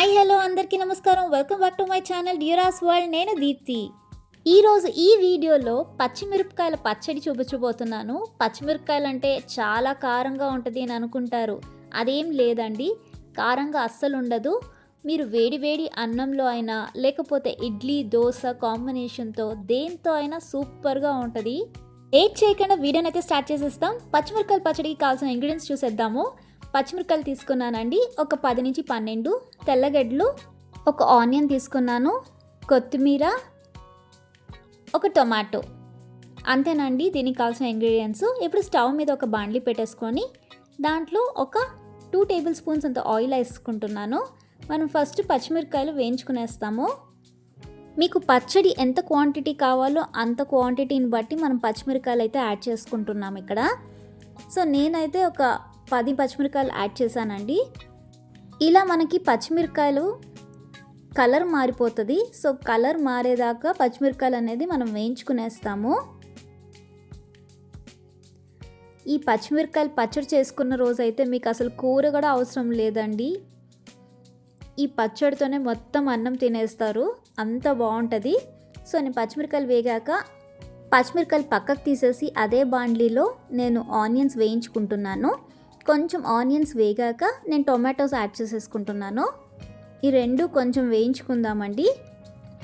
Hi hello అందరికీ నమస్కారం. Welcome back to my channel డ్యూరాస్ world నేను దీప్తి. ఈరోజు ఈ వీడియోలో పచ్చిమిరపకాయల పచ్చడి చూపించబోతున్నాను. పచ్చిమిరపకాయలు అంటే చాలా కారంగా ఉంటుంది అని అనుకుంటారు. అదేం లేదండి. కారంగా అస్సలు ఉండదు. మీరు వేడి వేడి అన్నంలో అయినా లేకపోతే ఇడ్లీ దోశ కాంబినేషన్తో దేంతో అయినా సూపర్గా ఉంటుంది. లేట్ చేయకుండా వీడియోనైతే స్టార్ట్ చేసేస్తాం. పచ్చిమిరపకాయల పచ్చడికి కావాల్సిన ఇంగ్రీడియంట్స్ చూసేద్దాము. పచ్చిమిరకాయలు తీసుకున్నానండి. ఒక పది నుంచి పన్నెండు. తెల్లగడ్డలు ఒక ఆనియన్ తీసుకున్నాను. కొత్తిమీర ఒక టొమాటో. అంతేనండి దీనికి కావాల్సిన ఇంగ్రీడియంట్స్. ఇప్పుడు స్టవ్ మీద ఒక బాండ్లీ పెట్టేసుకొని దాంట్లో ఒక టూ టేబుల్ స్పూన్స్ అంత ఆయిల్ వేసుకుంటున్నాను. మనం ఫస్ట్ పచ్చిమిరకాయలు వేయించుకునేస్తాము. మీకు పచ్చడి ఎంత క్వాంటిటీ కావాలో అంత క్వాంటిటీని బట్టి మనం పచ్చిమిరకాయలు అయితే యాడ్ చేసుకుంటున్నాం ఇక్కడ. సో నేనైతే ఒక పది పచ్చిమిరకాయలు యాడ్ చేశానండి. ఇలా మనకి పచ్చిమిరకాయలు కలర్ మారిపోతుంది. సో కలర్ మారేదాకా పచ్చిమిరకాయలు అనేది మనం వేయించుకునేస్తాము. ఈ పచ్చిమిరకాయలు పచ్చడి చేసుకున్న రోజు అయితే మీకు అసలు కూర కూడా అవసరం లేదండి. ఈ పచ్చడితోనే మొత్తం అన్నం తినేస్తారు. అంత బాగుంటుంది. సో నేను పచ్చిమిరకాయలు వేగాక పచ్చిమిరకాయలు పక్కకు తీసేసి అదే బాండ్లీలో నేను ఆనియన్స్ వేయించుకుంటున్నాను. కొంచెం ఆనియన్స్ వేగాక నేను టొమాటోస్ యాడ్ చేసేసుకుంటున్నాను. ఈ రెండు కొంచెం వేయించుకుందామండి.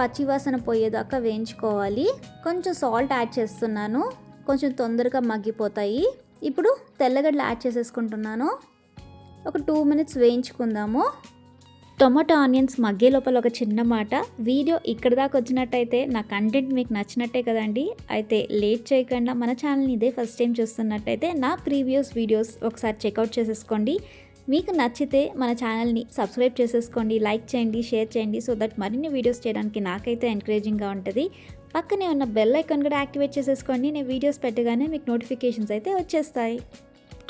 పచ్చివాసన పోయేదాకా వేయించుకోవాలి. కొంచెం సాల్ట్ యాడ్ చేస్తున్నాను. కొంచెం తొందరగా మగ్గిపోతాయి. ఇప్పుడు తెల్లగడ్డలు యాడ్ చేసేసుకుంటున్నాను. ఒక టూ మినిట్స్ వేయించుకుందాము. టొమాటో ఆనియన్స్ మగ్గే లోపల ఒక చిన్న మాట. వీడియో ఇక్కడ దాకా వచ్చినట్టయితే నా కంటెంట్ మీకు నచ్చినట్టే కదండి. అయితే లేట్ చేయకుండా మన ఛానల్ని ఇదే ఫస్ట్ టైం చూస్తున్నట్టయితే నా ప్రీవియస్ వీడియోస్ ఒకసారి చెక్అవుట్ చేసేసుకోండి. మీకు నచ్చితే మన ఛానల్ని సబ్స్క్రైబ్ చేసేసుకోండి లైక్ చేయండి షేర్ చేయండి సో దట్ మరిన్ని వీడియోస్ చేయడానికి నాకైతే ఎంకరేజింగ్గా ఉంటుంది. పక్కనే ఉన్న బెల్ ఐకాన్ కూడా యాక్టివేట్ చేసేసుకోండి నేను వీడియోస్ పెట్టగానే మీకు నోటిఫికేషన్స్ అయితే వచ్చేస్తాయి.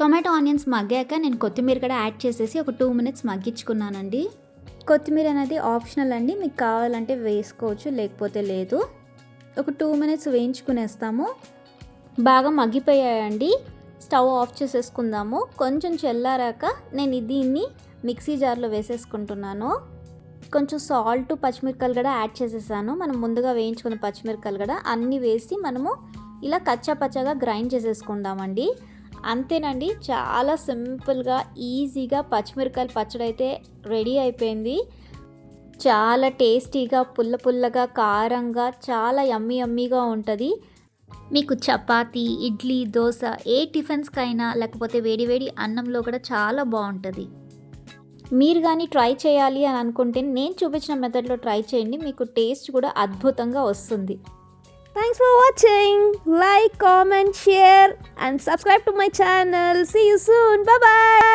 టొమాటో ఆనియన్స్ మగ్గాక నేను కొత్తిమీర కూడా యాడ్ చేసేసి ఒక టూ మినిట్స్ మగ్గించుకున్నానండి. కొత్తిమీర అనేది ఆప్షనల్ అండి. మీకు కావాలంటే వేసుకోవచ్చు లేకపోతే లేదు. ఒక టూ మినిట్స్ వేయించుకునేస్తాము. బాగా మగ్గిపోయాయండి. స్టవ్ ఆఫ్ చేసేసుకుందాము. కొంచెం చల్లారాక నేను దీన్ని మిక్సీ జార్లో వేసేసుకుంటున్నాను. కొంచెం సాల్ట్ పచ్చిమిరపకాయలు కూడా యాడ్ చేసేసాను. మనం ముందుగా వేయించుకున్న పచ్చిమిరపకాయలు కూడా అన్నీ వేసి మనము ఇలా కచ్చా పచ్చగా గ్రైండ్ చేసేసుకుందామండి. అంతేనండి చాలా సింపుల్గా ఈజీగా పచ్చిమిరకాయల పచ్చడి అయితే రెడీ అయిపోయింది. చాలా టేస్టీగా పుల్ల పుల్లగా కారంగా చాలా యమ్మీ యమ్మీగా ఉంటుంది. మీకు చపాతి ఇడ్లీ దోశ ఏ టిఫిన్స్కైనా లేకపోతే వేడివేడి అన్నంలో కూడా చాలా బాగుంటుంది. మీరు కానీ ట్రై చేయాలి అని అనుకుంటే నేను చూపించిన మెథడ్లో ట్రై చేయండి మీకు టేస్ట్ కూడా అద్భుతంగా వస్తుంది. Thanks for watching. Like, comment, share, and subscribe to my channel. See you soon. Bye bye.